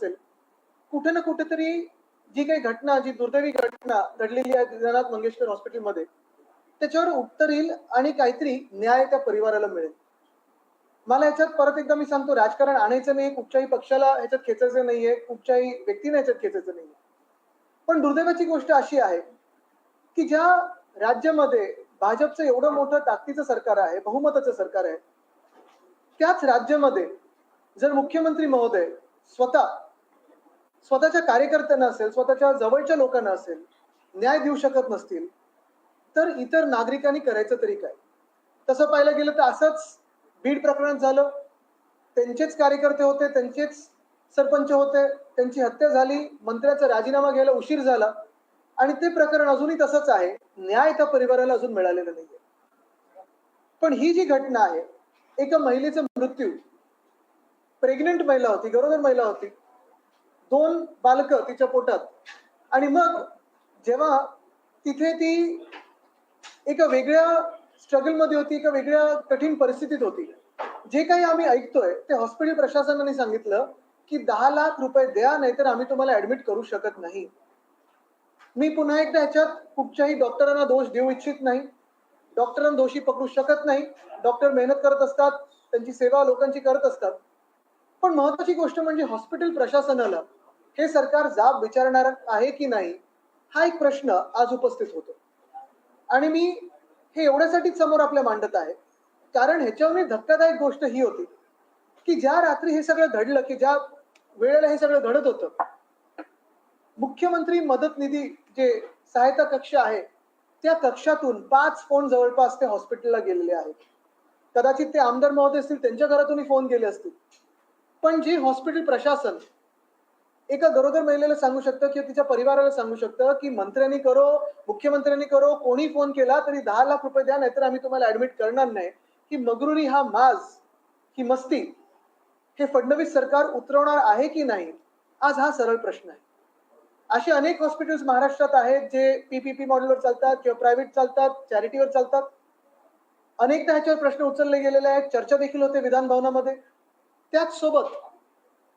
असेल कुठे ना कुठेतरी जी काही घटना जी दुर्दैवी घटना घडलेली आहे दीनानाथ मंगेशकर हॉस्पिटलमध्ये त्याच्यावर उत्तर येईल आणि काहीतरी न्याय त्या परिवाराला मिळेल. मला याच्यात परत एकदा मी सांगतो राजकारण आणायचं नाही कुठच्याही पक्षाला याच्यात खेचायचं नाहीये कुठच्याही व्यक्तीने याच्यात खेचायचं नाहीये. पण दुर्दैवाची गोष्ट अशी आहे की ज्या राज्यामध्ये भाजपचं एवढं मोठं ताकदीचं सरकार आहे बहुमताचं सरकार आहे त्याच राज्यामध्ये जर मुख्यमंत्री महोदय स्वतः स्वतःच्या कार्यकर्त्यांना असेल स्वतःच्या जवळच्या लोकांना असेल न्याय देऊ शकत नसतील तर इतर नागरिकांनी करायचं तरी काय? तसं पाहायला गेलं तर असंच बीड प्रकरण झालं. त्यांचेच कार्यकर्ते होते त्यांचेच सरपंच होते त्यांची हत्या झाली मंत्र्याचा राजीनामा घ्यायला उशीर झाला आणि ते प्रकरण अजूनही तसंच आहे. न्याय त्या परिवाराला अजून मिळालेला नाहीये. पण ही जी घटना आहे एका महिलेचा मृत्यू प्रेग्नेंट महिला होती गरोदर महिला होती दोन बालक तिच्या पोटात. आणि मग जेव्हा तिथे ती एका वेगळ्या स्ट्रगलमध्ये होती एका वेगळ्या कठीण परिस्थितीत होती. जे काही आम्ही ऐकतोय ते हॉस्पिटल प्रशासनाने सांगितलं की दहा लाख रुपये द्या नाहीतर आम्ही तुम्हाला ऍडमिट करू शकत नाही. मी पुन्हा एकदा ह्याच्यात कुठच्याही डॉक्टरांना दोष देऊ इच्छित नाही. डॉक्टरांना दोषी पकडू शकत नाही. डॉक्टर मेहनत करत असतात त्यांची सेवा लोकांची करत असतात. पण महत्वाची गोष्ट म्हणजे हॉस्पिटल प्रशासनाला हे सरकार जाब विचारणार आहे की नाही हा एक प्रश्न आज उपस्थित होतो. आणि मी हे एवढ्यासाठीच समोर आपल्या मांडत आहे कारण ह्याच्यावर धक्कादायक गोष्ट ही होती की ज्या रात्री हे सगळं घडलं की ज्या वेळेला हे सगळं घडत होतं मुख्यमंत्री मदत निधी जे सहायता कक्ष आहे त्या कक्षातून पाच फोन जवळपास ते हॉस्पिटलला गेलेले आहेत. कदाचित ते आमदार महोदय असतील त्यांच्या घरातूनही फोन गेले असतील. पण जे हॉस्पिटल प्रशासन एका गरोदर महिलेला सांगू शकतं किंवा तिच्या परिवाराला सांगू शकतं की मंत्र्यांनी करो मुख्यमंत्र्यांनी करो कोणी फोन केला तरी दहा लाख रुपये द्या नाहीतर आम्ही तुम्हाला ऍडमिट करणार नाही. की मगरुरी हा माज ही मस्ती हे फडणवीस सरकार उतरवणार आहे की नाही आज हा सरळ प्रश्न आहे. असे अनेक हॉस्पिटल्स महाराष्ट्रात आहेत जे पीपीपी मॉडेलवर चालतात किंवा प्रायव्हेट चालतात चॅरिटीवर चालतात. अनेकदा ह्याच्यावर प्रश्न उचलले गेलेले आहेत चर्चा देखील होते विधान भवनामध्ये. त्याच सोबत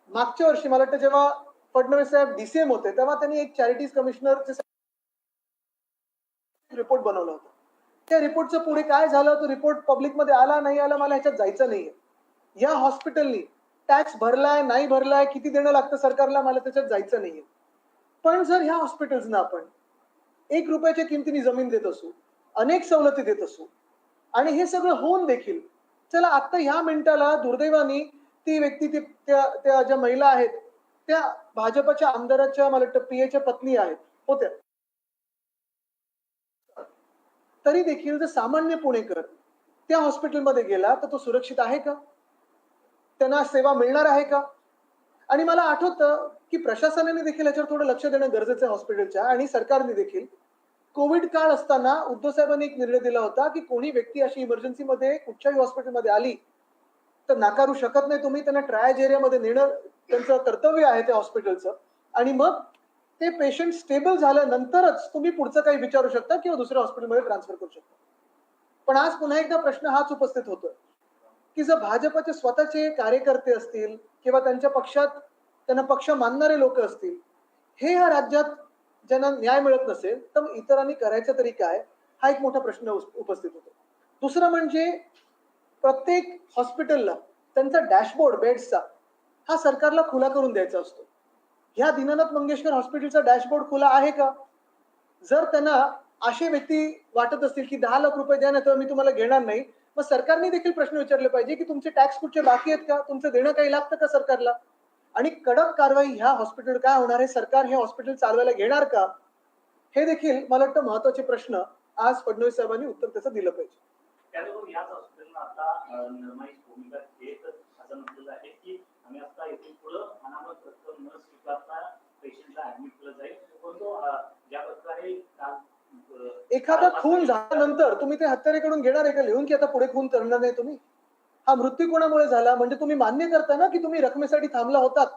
मागच्या वर्षी मला वाटतं जेव्हा फडणवीस साहेब डीसीएम होते तेव्हा त्यांनी एक चॅरिटीज कमिशनरचे रिपोर्ट बनवला होता. त्या रिपोर्टचं पुढे काय झालं तो रिपोर्ट पब्लिकमध्ये आला नाही आला मला ह्याच्यात जायचं नाहीये. या हॉस्पिटलनी टॅक्स भरलाय नाही भरलाय किती देणं लागतं सरकारला मला त्याच्यात जायचं नाहीये. पण जर ह्या हॉस्पिटल्सना आपण एक रुपयाच्या किमतीने जमीन देत असू अनेक सवलती देत असू आणि हे सगळं होऊन देखील चला आता ह्या मिनिटाला दुर्दैवानी ती व्यक्ती ती त्या त्या ज्या महिला आहेत त्या भाजपच्या आमदाराच्या मला वाटतं पीएच्या पत्नी आहेत. होत्या. तरी देखील जर सामान्य पुणेकर त्या हॉस्पिटलमध्ये गेला तर तो सुरक्षित आहे का? त्यांना सेवा मिळणार आहे का? आणि मला आठवतं की प्रशासनाने देखील याच्यावर थोडं लक्ष देणं गरजेचं आहे हॉस्पिटलच्या आणि सरकारने देखील. कोविड काळ असताना उद्धव साहेबांनी एक निर्णय दिला होता की कोणी व्यक्ती अशी इमर्जन्सीमध्ये कुठच्याही हॉस्पिटलमध्ये आली तर नाकारू शकत नाही. तुम्ही त्यांना ट्रायज एरियामध्ये नेणं त्यांचं कर्तव्य आहे त्या हॉस्पिटलचं आणि मग ते पेशंट स्टेबल झाल्यानंतरच तुम्ही पुढचं काही विचारू शकता किंवा दुसऱ्या हॉस्पिटलमध्ये ट्रान्सफर करू शकता. पण आज पुन्हा एकदा प्रश्न हाच उपस्थित होतोय की जर भाजपचे स्वतःचे कार्यकर्ते असतील किंवा त्यांच्या पक्षात त्यांना पक्ष मानणारे लोक असतील हे या राज्यात ज्यांना न्याय मिळत नसेल तर इतरांनी करायचं तरी काय? हा एक मोठा प्रश्न उपस्थित होतो. दुसरं म्हणजे प्रत्येक हॉस्पिटलला त्यांचा डॅशबोर्ड बेड्सचा हा सरकारला खुला करून द्यायचा असतो. ह्या दीनानाथ मंगेशकर हॉस्पिटलचा डॅशबोर्ड खुला आहे का? जर त्यांना असे व्यक्ती वाटत असतील की दहा लाख रुपये द्या ना तर मी तुम्हाला घेणार नाही मग सरकारने देखील प्रश्न विचारले पाहिजे की तुमचे टॅक्स कुठचे बाकी आहेत का? तुमचं देणं काही लागतं का सरकारला? आणि कडक कारवाई ह्या हॉस्पिटल काय होणार आहे? सरकार हे हॉस्पिटल चालवायला घेणार का? हे देखील मला वाटतं महत्त्वाचे प्रश्न आज फडणवीस साहेबांनी उत्तर त्याचं दिलं पाहिजे. याच आता भूमिका घेत असं म्हटलेलं आहे की आम्ही आता इथून पुढं अनामत रक्कम न स्वीकारता पेशंटला ऍडमिट केलं जाईल. परंतु ज्या प्रकारे काल एखादा खून झाल्यानंतर तुम्ही ते हत्यारेकडून घेणार आहे का लिहून की आता पुढे खून करणार नाही तुम्ही? हा मृत्यू कोणामुळे झाला? म्हणजे तुम्ही मान्य करता ना की तुम्ही रकमेसाठी थांबला होतात.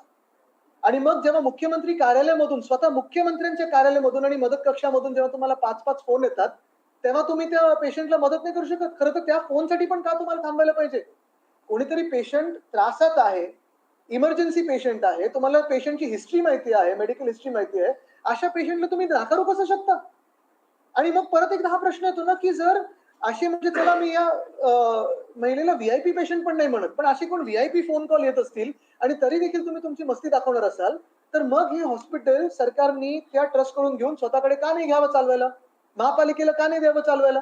आणि मग जेव्हा मुख्यमंत्री कार्यालयामधून स्वतः मुख्यमंत्र्यांच्या कार्यालयामधून आणि मदत कक्षामधून जेव्हा तुम्हाला पाच पाच फोन येतात तेव्हा तुम्ही त्या पेशंटला मदत नाही करू शकत. खरं तर त्या फोनसाठी पण का तुम्हाला थांबायला पाहिजे? कोणीतरी पेशंट त्रासात आहे इमर्जन्सी पेशंट आहे तुम्हाला पेशंटची हिस्ट्री माहिती आहे मेडिकल हिस्ट्री माहिती आहे अशा पेशंटला तुम्ही नाकारू कसं शकता? आणि मग परत एकदा हा प्रश्न येतो ना की जर अशी म्हणजे चला मी या अं, महिलेला व्हीआयपी पेशंट पण नाही म्हणत पण असे कोण व्हीआयपी फोन कॉल येत असतील आणि तरी देखील तुम्ही तुमची मस्ती दाखवणार असाल तर मग हे हॉस्पिटल सरकारनी त्या ट्रस्ट करून घेऊन स्वतःकडे का नाही घ्यावं चालवायला? महापालिकेला का नाही द्यावं चालवायला?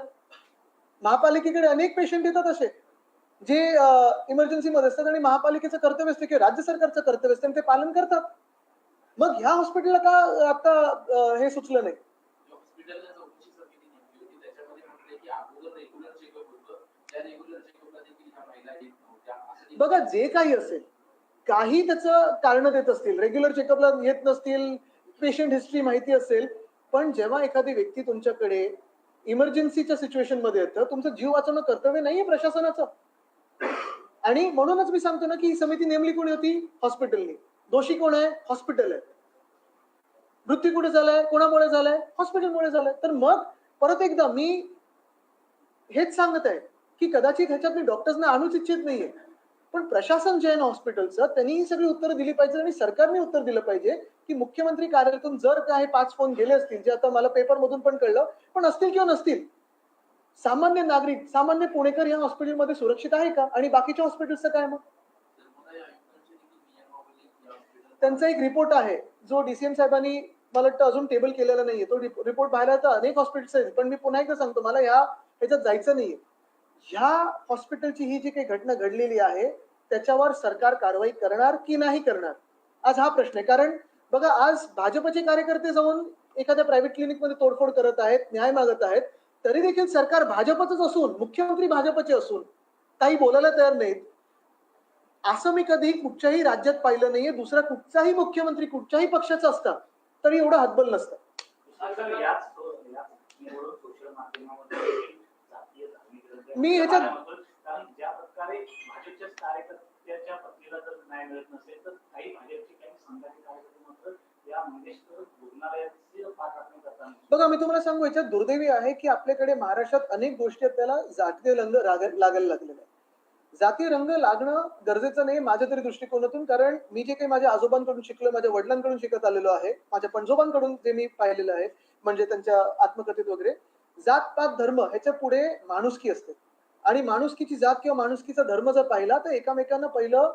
महापालिकेकडे अनेक पेशंट येतात असे जे इमर्जन्सी मध्ये असतात आणि महापालिकेचं कर्तव्य असते किंवा राज्य सरकारचं कर्तव्य असते आणि ते पालन करतात. मग ह्या हॉस्पिटलला का आता हे सुचलं नाही? बघा जे काही असेल काही त्याचं कारण देत असतील. रेग्युलर चेकअपला येत नसतील. पेशंट हिस्ट्री माहिती असेल. पण जेव्हा एखादी व्यक्ती तुमच्याकडे इमर्जन्सीच्या सिच्युएशनमध्ये येतं तुमचं जीव वाचवणं कर्तव्य नाहीये प्रशासनाचं. आणि म्हणूनच मी सांगतो ना की ही समिती नेमली कोणी होती? हॉस्पिटलनी दोषी कोण आहे? हॉस्पिटल आहे. मृत्यू कुठे झालाय? कोणामुळे झालाय? हॉस्पिटलमुळे झालाय. तर मग परत एकदा मी हेच सांगत आहे की कदाचित ह्याच्यात मी डॉक्टर्सना आणूच इच्छित नाहीये. पण प्रशासन जे आहे ना हॉस्पिटलचं त्यांनी ही सगळी उत्तरं दिली पाहिजे आणि सरकारने उत्तर दिलं पाहिजे की मुख्यमंत्री कार्यालयातून जर काय पाच फोन गेले असतील जे आता मला पेपर मधून पण कळलं पण असतील किंवा नसतील सामान्य नागरिक सामान्य पुणेकर या हॉस्पिटलमध्ये सुरक्षित आहे का? आणि बाकीच्या हॉस्पिटलचं काय मग? त्यांचा एक रिपोर्ट आहे जो डीसीएम साहेबांनी मला वाटतं अजून टेबल केलेला नाहीये. तो रिपोर्ट पाहिला तर अनेक हॉस्पिटल्स आहेत पण मी पुन्हा एकदा सांगतो मला या ह्याच्यात जायचं नाहीये. ह्या हॉस्पिटलची ही जी काही घटना घडलेली आहे त्याच्यावर सरकार कारवाई करणार की नाही करणार? आज हा प्रश्न आहे. कारण बघा आज भाजपचे कार्यकर्ते जाऊन एखाद्या प्रायव्हेट क्लिनिकमध्ये तोडफोड करत आहेत न्याय मागत आहेत तरी देखील सरकार भाजपचंच असून मुख्यमंत्री भाजपचे असून काही बोलायला तयार नाहीत. असं मी कधी कुठच्याही राज्यात पाहिलं नाहीये. दुसरा कुठचाही मुख्यमंत्री कुठच्याही पक्षाचा असता तरी एवढं हातबल नसतं. मी ह्याच्यात- प्रकारे भाजपच्या कार्यकर्त्याच्या पत्नीला जर न्याय मिळत नसेल तर काही भाजपचे काही संघाचे कार्यकर्ते मात्र या मंगेशकर पाठराखणी करताना बघा मी तुम्हाला सांगू याच्यात दुर्दैवी आहे की आपल्याकडे महाराष्ट्रात अनेक गोष्टी आहेत त्याला जातीय रंग लागायला लागलेला आहे. जातीय रंग लागणं गरजेचं नाही माझ्या तरी दृष्टिकोनातून कारण मी जे काही माझ्या आजोबांकडून शिकलो माझ्या वडिलांकडून शिकत आलेलो आहे माझ्या पणजोबांकडून जे मी पाहिलेलं आहे म्हणजे त्यांच्या आत्मकथेत वगैरे जात पात धर्म ह्याच्या पुढे माणुसकी असते. आणि माणुसकीची जात किंवा माणुसकीचा धर्म जर पाहिला तर एकामेकांना पहिलं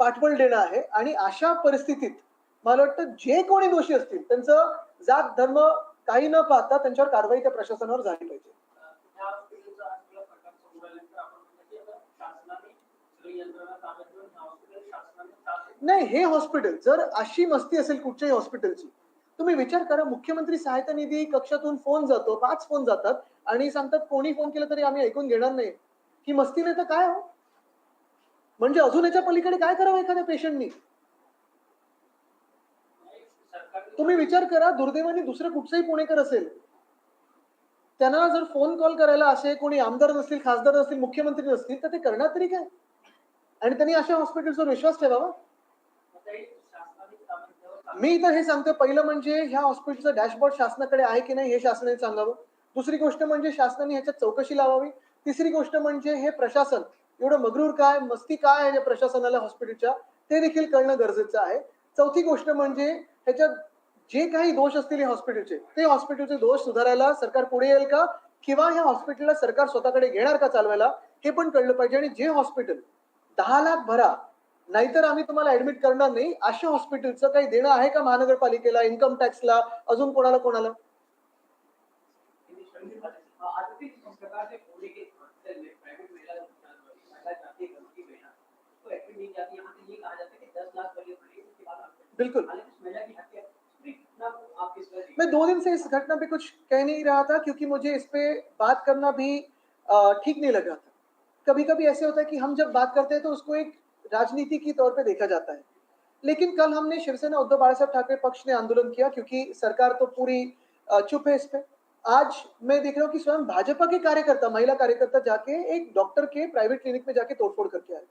पाठबळ देणं आहे. आणि अशा परिस्थितीत मला वाटतं जे कोणी दोषी असतील त्यांचं जात धर्म काही न पाहता त्यांच्यावर कारवाई त्या प्रशासनावर झाली पाहिजे. नाही हे हॉस्पिटल जर अशी मस्ती असेल कुठच्याही हॉस्पिटलची तुम्ही विचार करा मुख्यमंत्री सहायता निधी कक्षातून फोन जातो पाच फोन जातात आणि सांगतात कोणी फोन केला तरी आम्ही ऐकून घेणार नाही. ही मस्ती नाही तर काय हो? म्हणजे अजून याच्या पलीकडे काय करावं एखाद्या पेशंटनी? तुम्ही विचार करा दुर्दैवाने दुसरं कुठचंही पुणेकर असेल त्यांना जर फोन कॉल करायला असे कोणी आमदार नसतील खासदार नसतील मुख्यमंत्री नसतील तर ते करणार तरी काय? आणि त्यांनी अशा हॉस्पिटल्सवर विश्वास ठेवावा आता हे शासनाने ताब्यात घ्यावं मी तर हे सांगतो पहिलं म्हणजे ह्या हॉस्पिटलचं डॅशबोर्ड शासनाकडे आहे की नाही हे शासनाने सांगावं. दुसरी गोष्ट म्हणजे शासनाने ह्याच्यात चौकशी लावावी. तिसरी गोष्ट म्हणजे हे प्रशासन एवढं मगरूर काय मस्ती काय आहे प्रशासनाला हॉस्पिटलच्या ते देखील कळणं गरजेचं आहे. चौथी गोष्ट म्हणजे ह्याच्यात जे काही दोष असतील हॉस्पिटलचे ते हॉस्पिटलचे दोष सुधारायला सरकार पुढे येईल का? किंवा ह्या हॉस्पिटलला सरकार स्वतःकडे घेणार का चालवायला? हे पण कळलं पाहिजे. आणि जे हॉस्पिटल दहा लाख भरा नाहीतर आम्ही तुम्हाला ऍडमिट करणार नाही. अशा हॉस्पिटलचं काही देणं आहे का महानगरपालिकेला इन्कम टॅक्सला अजून कोणाला कोणाला? बिल्कुल। मैं दो दिन से इस घटना पे कुछ कह नहीं रहा था, क्योंकि मुझे इस पे बात करना भी ठीक नहीं लग रहा था। कभी कभी ऐसे होता है कि हम जब बात करते हैं तो उसको एक राजनीति की तौर पे देखा जाता है। लेकिन कल हमने शिवसेना उद्धव बाला साहब ठाकरे पक्ष ने आंदोलन किया क्योंकि सरकार तो पूरी चुप है इस पे। आज मैं देख रहा हूँ कि स्वयं भाजपा के कार्यकर्ता, महिला कार्यकर्ता जाके एक डॉक्टर के प्राइवेट क्लिनिक में जाके तोड़फोड़ करके आए।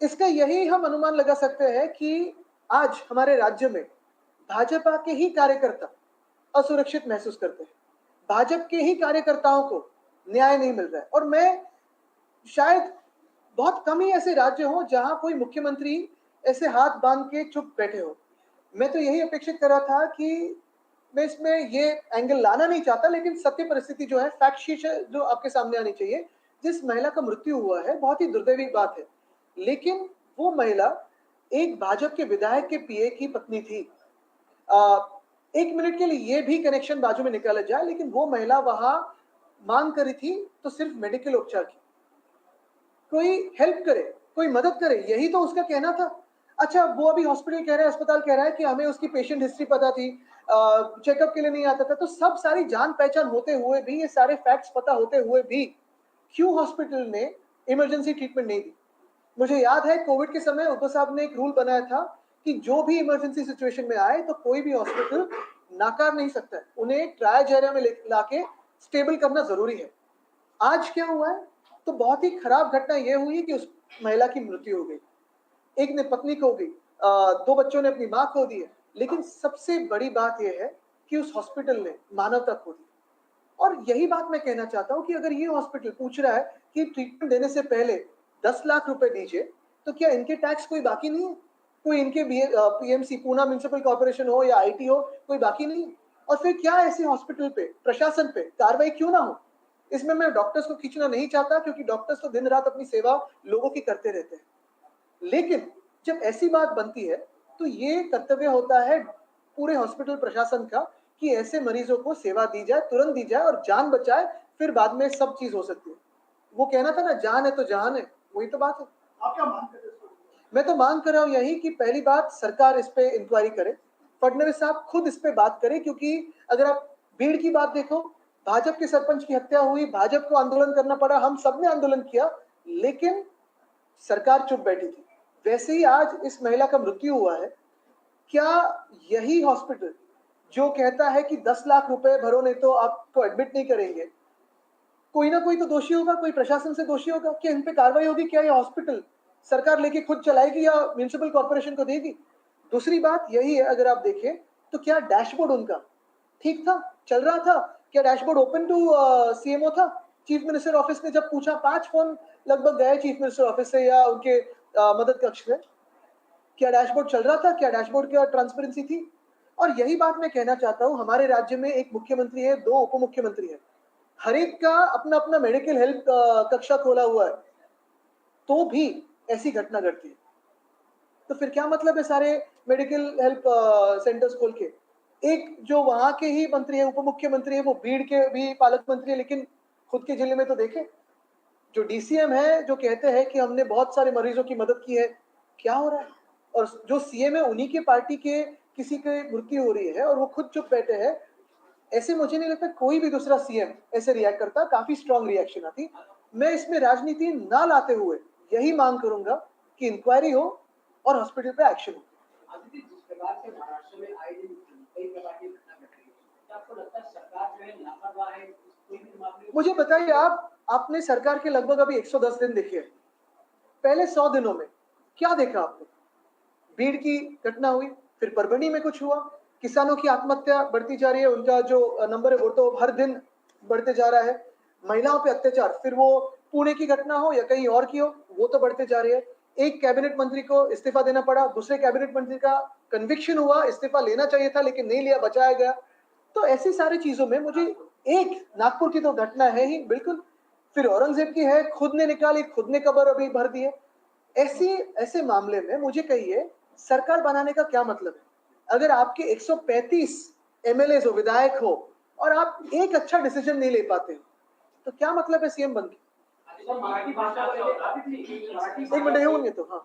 इसका यही हम अनुमान लगा सकते हैं कि आज हमारे राज्य में भाजपा के ही कार्यकर्ता असुरक्षित महसूस करते हैं। भाजपा के ही कार्यकर्ताओं को न्याय नहीं मिल रहा है। और मैं शायद बहुत कम ही ऐसे राज्य हो जहाँ कोई मुख्यमंत्री ऐसे हाथ बाँध के चुप बैठे हो। मैं तो यही अपेक्षित कर रहा था कि मैं इसमें ये एंगल लाना नहीं चाहता लेकिन सत्य परिस्थिति जो है फैक्ट जो आपके सामने आनी चाहिए। जिस महिला का मृत्यु हुआ है बहुत ही दुर्दैवी बात है। लेकिन वो महिला एक भाजपा के विधायक के पीए की पत्नी थी। आ, एक मिनट के लिए ये भी कनेक्शन बाजू में निकाला जाए लेकिन वो महिला वहाँ मांग करी थी तो सिर्फ़ मेडिकल उपचार की। कोई हेल्प करे, कोई मदद करे, यही तो उसका कहना था। अच्छा वो अभी हॉस्पिटल कह रहा है, अस्पताल कह रहा है कि हमें उसकी पेशेंट हिस्ट्री पता थी चेकअप के लिए नहीं आता था। तो सब सारी जान पहचान होते हुए भी, ये सारे फैक्ट्स पता होते हुए भी क्यों हॉस्पिटल ने इमरजेंसी ट्रीटमेंट नहीं दी? मुझे याद है कोविड के समय उद्धव साहब ने एक रूल बनाया था कि जो भी इमरजेंसी सिचुएशन में आए तो कोई भी हॉस्पिटल नाकार नहीं सकता उन्हें ट्रायल ज़रिया में लाके स्टेबल करना ज़रूरी है। आज क्या हुआ है? तो बहुत ही खराब घटना यह हुई कि उस महिला की मृत्यु हो गई। एक ने पत्नी खो गई दो बच्चों ने अपनी माँ खो दी है। लेकिन सबसे बड़ी बात यह है कि उस हॉस्पिटल ने मानवता खो दी। और यही बात मैं कहना चाहता हूँ कि अगर ये हॉस्पिटल पूछ रहा है कि ट्रीटमेंट देने से पहले दस लाख रुपए दीजिए तो क्या इनके टैक्स कोई बाकी नहीं है? कोई इनके पीएमसी पूना म्यूनिसिपल कॉर्पोरेशन हो या आईटी हो, कोई बाकी नहीं और फिर क्या ऐसे हॉस्पिटल पे, प्रशासन पे कार्रवाई क्यों ना हो? इसमें मैं डॉक्टर्स को खींचना नहीं चाहता क्योंकि डॉक्टर्स तो दिन रात अपनी सेवा लोगों की करते रहते हैं। लेकिन जब ऐसी बात बनती है तो ये कर्तव्य होता है पूरे हॉस्पिटल प्रशासन का कि ऐसे मरीजों को सेवा दी जाए तुरंत दी जाए और जान बचाए फिर बाद में सब चीज़ हो सकती है। वो कहना था ना जान है तो जहान है वही तो बात है। आप क्या मांग करते हैं इसको? मैं तो मांग कर रहा हूँ यही कि पहली बात सरकार इस पे इंक्वायरी करे फडनवीस साहब खुद इस पे बात करें क्योंकि अगर आप भीड़ की बात देखो भाजपा के सरपंच की हत्या हुई, भाजपा को आंदोलन करना पड़ा, हम सबने आंदोलन किया, लेकिन सरकार चुप बैठी थी। वैसे ही आज इस महिला का मृत्यु हुआ है। क्या यही हॉस्पिटल जो कहता है कि 10 लाख रुपए भरो नहीं तो आपको एडमिट नहीं करेंगे? कोई ना कोई तो दोषी होगा, कोई प्रशासन से दोषी होगा। क्या इन पे कार्रवाई होगी? क्या ये हॉस्पिटल सरकार लेके खुद चलाएगी या म्यूनिसिपल कॉर्पोरेशन को देगी? दूसरी बात यही है, अगर आप देखें तो क्या डैशबोर्ड उनका? ठीक था, चल रहा था। क्या डैशबोर्ड ओपन टू सीएमओ था? चीफ मिनिस्टर ऑफ़िस ने जब पूछा पाँच फ़ोन लगभग गए चीफ मिनिस्टर ऑफ़िस से या उनके uh, मदद कक्ष से क्या डैशबोर्ड चल रहा था? क्या डैशबोर्ड की ट्रांसपेरेंसी थी? और यही बात मैं कहना चाहता हूँ हमारे राज्य में एक मुख्यमंत्री है दो उप मुख्यमंत्री है। हर एक का अपना अपना मेडिकल हेल्प कक्षा खोला हुआ है। तो भी ऐसी घटना घटती है। तो फिर क्या मतलब है सारे मेडिकल हेल्प सेंटर्स खोल के? एक जो वहाँ के ही मंत्री है उप मुख्यमंत्री है, वो भीड़ के भी पालक मंत्री है, लेकिन खुद के ज़िले में तो देखे, जो डीसीएम है, जो कहते हैं कि हमने बहुत सारे मरीजों की मदद की है, क्या हो रहा है? और जो सीएम है, उन्हीं के पार्टी के किसी की मृत्यु हो रही है, और वो खुद चुप बैठे हैं। ऐसे मुझे नहीं लगता कोई भी दूसरा सीएम ऐसे रिएक्ट करता, काफ़ी स्ट्रांग रिएक्शन आती। मैं इसमें राजनीति ना लाते हुए यही मांग करूँगा कि इंक्वायरी हो और हॉस्पिटल पे एक्शन हो। जिस प्रकार से महाराष्ट्र में आए दिन कई प्रकार की घटना घट रही है क्या आपको लगता है सरकार जो है लापरवाह है कोई भी मामले में मुझे बताइए, आप, आपने सरकार के लगभग अभी 110 दिन देखे हैं। पहले 100 दिनों में क्या देखा आपने? भीड़ की घटना हुई, फिर परभणी में कुछ हुआ, किसानों की आत्महत्या बढ़ती जा रही है, उनका जो नंबर है वो तो हर दिन बढ़ते जा रहा है। महिलाओं पे अत्याचार, फिर वो पुणे की घटना हो या कहीं और की हो, वो तो बढ़ते जा रही है। एक कैबिनेट मंत्री को इस्तीफा देना पड़ा, दूसरे कैबिनेट मंत्री का कन्विक्शन हुआ, इस्तीफा लेना चाहिए था, लेकिन नहीं लिया, बचाया गया। तो ऐसी सारी चीज़ों में मुझे एक नागपुर की तो घटना है ही, बिल्कुल। फिर औरंगज़ेब की है, खुद ने निकाली, खुद ने कबर अभी भर दी है। ऐसी, ऐसे मामले में मुझे कहिए, सरकार बनाने का क्या मतलब है? अगर आपके 135 एमएलए हो विधायक हो, और आप एक अच्छा डिसीज़न नहीं ले पाते हो तो क्या मतलब है सीएम बन के? एक मिनिट येऊन घेतो हा।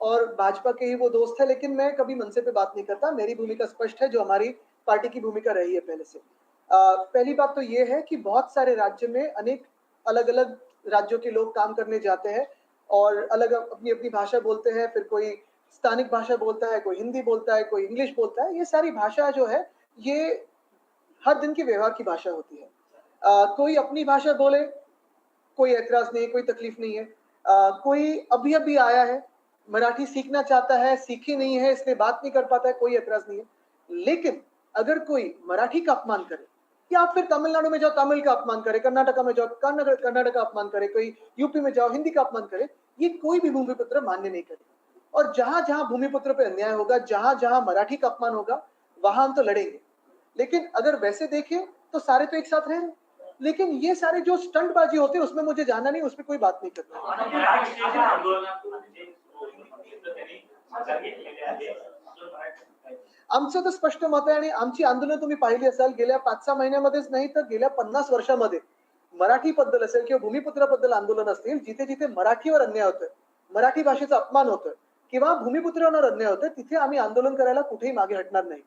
और भाजपा के ही वो दोस्त है लेकिन मैं कभी मनसे पे बात नहीं करता। मेरी भूमिका स्पष्ट है जो हमारी पार्टी की भूमिका रही है पहले से। अ, पहली बात तो ये है कि बहुत सारे राज्य में अनेक अलग अलग राज्यों के लोग काम करने जाते हैं और अलग अपनी अपनी भाषा बोलते हैं फिर कोई स्थानिक भाषा बोलता है कोई हिंदी बोलता है कोई इंग्लिश बोलता है। ये सारी भाषा जो है ये हर दिन के व्यवहार की भाषा होती है। अ, कोई अपनी भाषा बोले कोई एतराज़ नहीं कोई तकलीफ़ नहीं है। अ, कोई अभी अभी आया है मराठी सीखना चाहता है, सीखी नहीं है, इसलिए बात नहीं कर पाता है, कोई एतराज़ नहीं है। लेकिन अगर कोई मराठी का अपमान करे, या आप फिर तमिलनाडु में जाओ, तमिल का अपमान करे, कर्नाटका में जाओ, कर्नाटक का अपमान करे, कोई यूपी में जाओ, हिंदी का अपमान करे, ये कोई भी भूमिपुत्र मान्य नहीं करेगा और जहाँ जहाँ भूमिपुत्र पे अन्याय होगा, जहाँ जहाँ मराठी का अपमान होगा, वहाँ हम तो लड़ेंगे। लेकिन अगर वैसे देखें तो सारे तो एक साथ रह। लेकिन ये सारे जो स्टंटबाजी होते हैं, उसमें मुझे जाना नहीं उसमें कोई बात नहीं करना। आमचं तर स्पष्ट मत आहे आणि आमची आंदोलन तुम्ही पाहिली असाल गेल्या पाच सहा महिन्यामध्येच नाही तर गेल्या पन्नास वर्षामध्ये मराठी बद्दल असेल किंवा भूमिपुत्राबद्दल आंदोलन असतील जिथे जिथे मराठीवर अन्याय होतोय मराठी भाषेचा अपमान होतोय किंवा भूमिपुत्रांवर अन्याय होतोय तिथे आम्ही आंदोलन करायला कुठेही मागे हटणार नाही.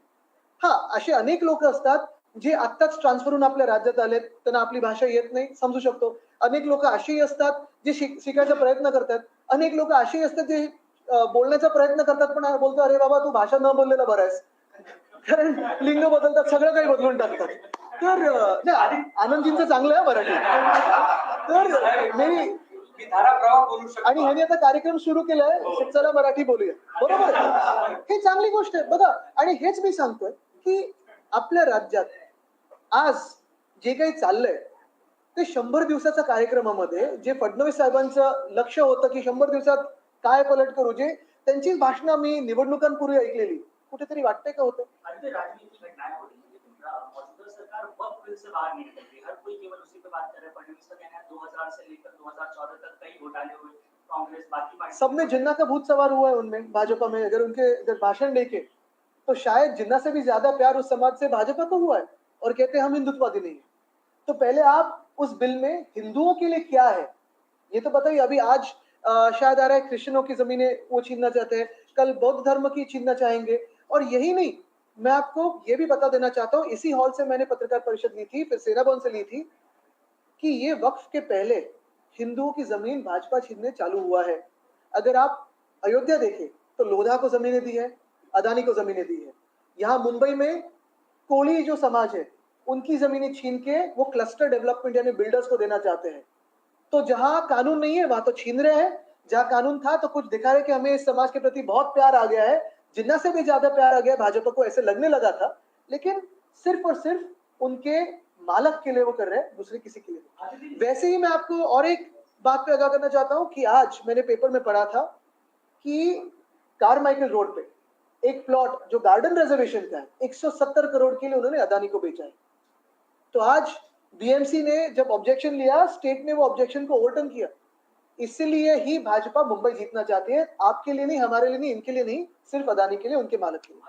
हा असे अनेक लोक असतात जे आत्ताच ट्रान्सफर होऊन आपल्या राज्यात आलेत त्यांना आपली भाषा येत नाही समजू शकतो. अनेक लोक असेही असतात जे शिक- शिकायचा प्रयत्न करतात. अनेक लोक असेही असतात जे बोलण्याचा प्रयत्न करतात पण बोलतो अरे बाबा तू भाषा न बोललेला बरं आहेस. कारण लिंग बदलतात सगळं काही बदलून टाकतात. तर नाही आनंदजींचं चांगलं आहे मराठी. तर मी आणि ह्याने आता कार्यक्रम सुरू केलाय चला मराठी बोलूया. बरोबर? हे चांगली गोष्ट आहे. बघा आणि हेच मी सांगतोय की आपल्या राज्यात आज जे काही चाललंय ते शंभर दिवसाच्या कार्यक्रमामध्ये जे फडणवीस साहेबांचं लक्ष होतं की शंभर दिवसात काय पलट करू? जे त्यांची भाषणं मी निवडणुकांपूर्वी ऐकलेली. कुठेतरी वाटतंय का होतं? आज जो राजनीति घटनाएँ रही तुम्हारा मौजूदा सरकार वक्त बिल से बाहर नहीं निकल रही हर कोई केवल उसी पे बात कर रहा फडणवीस का कहना 2000 से लेकर 2014 तक कई घोटाले हुए कांग्रेस बाकी पार्टी सबने जिन्ना का भूत सवार हुआ है उनमें भाजपा में। अगर उनके अगर भाषण देखे तो शायद जिन्ना से भी ज़्यादा प्यार उस समाज से भाजपा को हुआ है और कहते हैं हम हिंदुत्ववादी नहीं है। तो पहले आप उस बिल में हिंदुओं के लिए क्या है? ये तो बताइए अभी आज शायद आ रहा है क्रिश्चनों की जमीनें वो छीनना चाहते हैं। कल बौद्ध धर्म की छीनना चाहेंगे। और यही नहीं, मैं आपको ये भी बता देना चाहता हूँ, इसी हॉल से मैंने पत्रकार परिषद ली थी, फिर सेना भवन से ली थी, कि ये वक्फ के पहले हिंदुओं की ज़मीन भाजपा छीनने चालू हुआ है। अगर आप अयोध्या देखें तो लोधा को जमीनें दी है, अदानी को जमीनें दी है। यहाँ मुंबई में कोली जो समाज है, उनकी जमीनें छीन के वो क्लस्टर डेवलपमेंट यानी बिल्डर्स को देना चाहते हैं। तो जहाँ कानून नहीं है, वहाँ तो छीन रहे हैं। जहाँ कानून था तो कुछ दिखा रहे कि हमें इस समाज के प्रति बहुत प्यार आ गया है। जिन्ना से भी ज़्यादा प्यार आ गया, भाजपा को ऐसे लगने लगा था। लेकिन सिर्फ़ और सिर्फ़ उनके मालक के लिए वो कर रहे हैं, दूसरे किसी के लिए। वैसे ही मैं आपको और एक बात पे आगाह करना चाहता हूँ कि आज मैंने पेपर में पढ़ा था कि कारमाइकल रोड पे एक प्लॉट, जो गार्डन रिजर्वेशन का है 170 करोड़ के लिए उन्होंने अदानी को बेचा है। तो आज बीएमसी ने जब ऑब्जेक्शन लिया स्टेट ने वो ऑब्जेक्शन को ओवरटर्न किया। इसलिए ही भाजपा मुंबई जीतना चाहती है। आपके लिए नहीं, हमारे लिए नहीं, इनके लिए नहीं, सिर्फ़ अदानी के लिए, उनके मालक के लिए।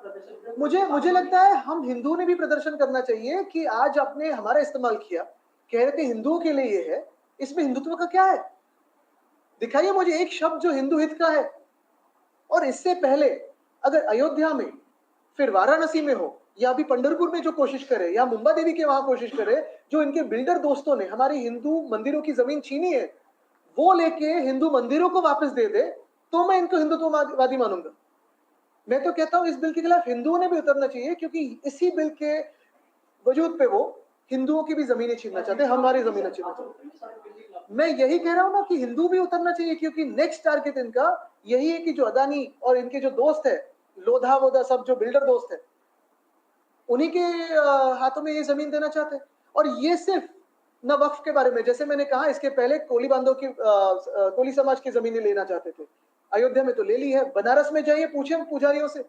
प्रदर्शन? मुझे मुझे लगता है हम हिंदुओं ने भी प्रदर्शन करना चाहिए कि आज आपने हमारा इस्तेमाल किया, कह रहे थे हिंदुओं के लिए ये है, इसमें हिंदुत्व का क्या है? दिखाइए मुझे एक शब्द जो हिंदू हित का है। और इससे पहले अगर अयोध्या में, फिर वाराणसी में हो, या अभी पंडरपुर में जो कोशिश करे, या मुंबा देवी के वहाँ कोशिश करे, जो इनके बिल्डर दोस्तों ने, हमारी हिंदू मंदिरों की ज़मीन छीनी है, वो लेके हिंदू मंदिरों को वापस दे दे तो मैं इनको हिंदुत्ववादी मानूँगा। मैं तो कहता हूँ, इस बिल के खिलाफ हिंदुओं ने भी उतरना चाहिए, क्योंकि इसी बिल के वजूद पे वो हिंदुओं की भी जमीनें छीनना चाहते हैं, हमारी ज़मीन छीनना चाहते हैं। मैं यही कह रहा हूँ ना कि हिंदू भी उतरना चाहिए, क्योंकि नेक्स्ट टारगेट इनका यही है कि जो अदानी और इनके जो दोस्त है, लोधा वोधा सब जो बिल्डर दोस्त है, उन्हीं के हाथों में ये ज़मीन देना चाहते हैं। और ये सिर्फ़ न वक्फ के बारे में, जैसे मैंने कहा, इसके पहले कोली बांधो की कोली समाज की जमीनें लेना चाहते थे। अयोध्या में तो ले ली है, बनारस में जाइए पूछे पुजारियों से,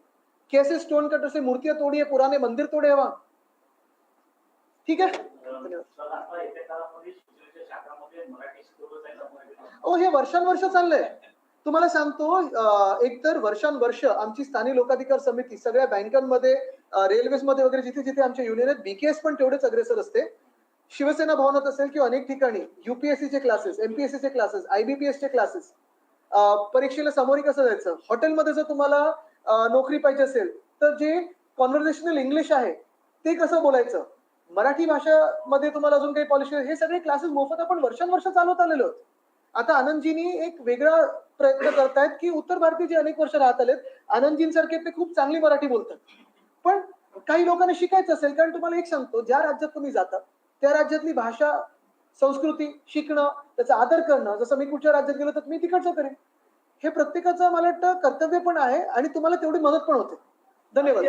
कैसे स्टोन कटर से मूर्तियाँ तोड़ी है पुराने मंदिर तोड़े वहाँ। ठीक है? ओ हे वर्षानुवर्ष चाललंय. तुम्हाला सांगतो एकतर वर्षानुवर्ष आमची स्थानिक लोकाधिकार समिती सगळ्या बँकांमध्ये रेल्वेमध्ये वगैरे जिथे जिथे आमच्या युनियन आहेत बीकेएस पण तेवढेच अग्रेसर असते. शिवसेना भवनात असेल किंवा अनेक ठिकाणी युपीएससीचे चे क्लासेस एमपीएससी चे क्लासेस आयबीपीएसचे क्लासेस परीक्षेला सामोरी कसं जायचं? हॉटेलमध्ये जर तुम्हाला नोकरी पाहिजे असेल तर जे कॉन्व्हर्सेशनल इंग्लिश आहे ते कसं बोलायचं? मराठी भाषामध्ये तुम्हाला अजून काही पॉलिसी हे सगळे क्लासेस मोफत आपण वर्षानुवर्ष चालवत आलेलो आहोत. आता आनंदजीनी एक वेगळा प्रयत्न करतायत की उत्तर भारतीय जे अनेक वर्ष राहत आलेत आनंदजींसारखे ते खूप चांगली मराठी बोलतात. पण काही लोकांना शिकायचं असेल कारण तुम्हाला एक सांगतो ज्या राज्यात तुम्ही जाता त्या राज्यातली भाषा संस्कृती शिकणं त्याचा आदर करणं जसं मी कुठच्या राज्यात गेलो तर मी तिकडचं करेन. हे प्रत्येकाचं मला वाटतं कर्तव्य पण आहे आणि तुम्हाला तेवढी मदत पण होते. धन्यवाद.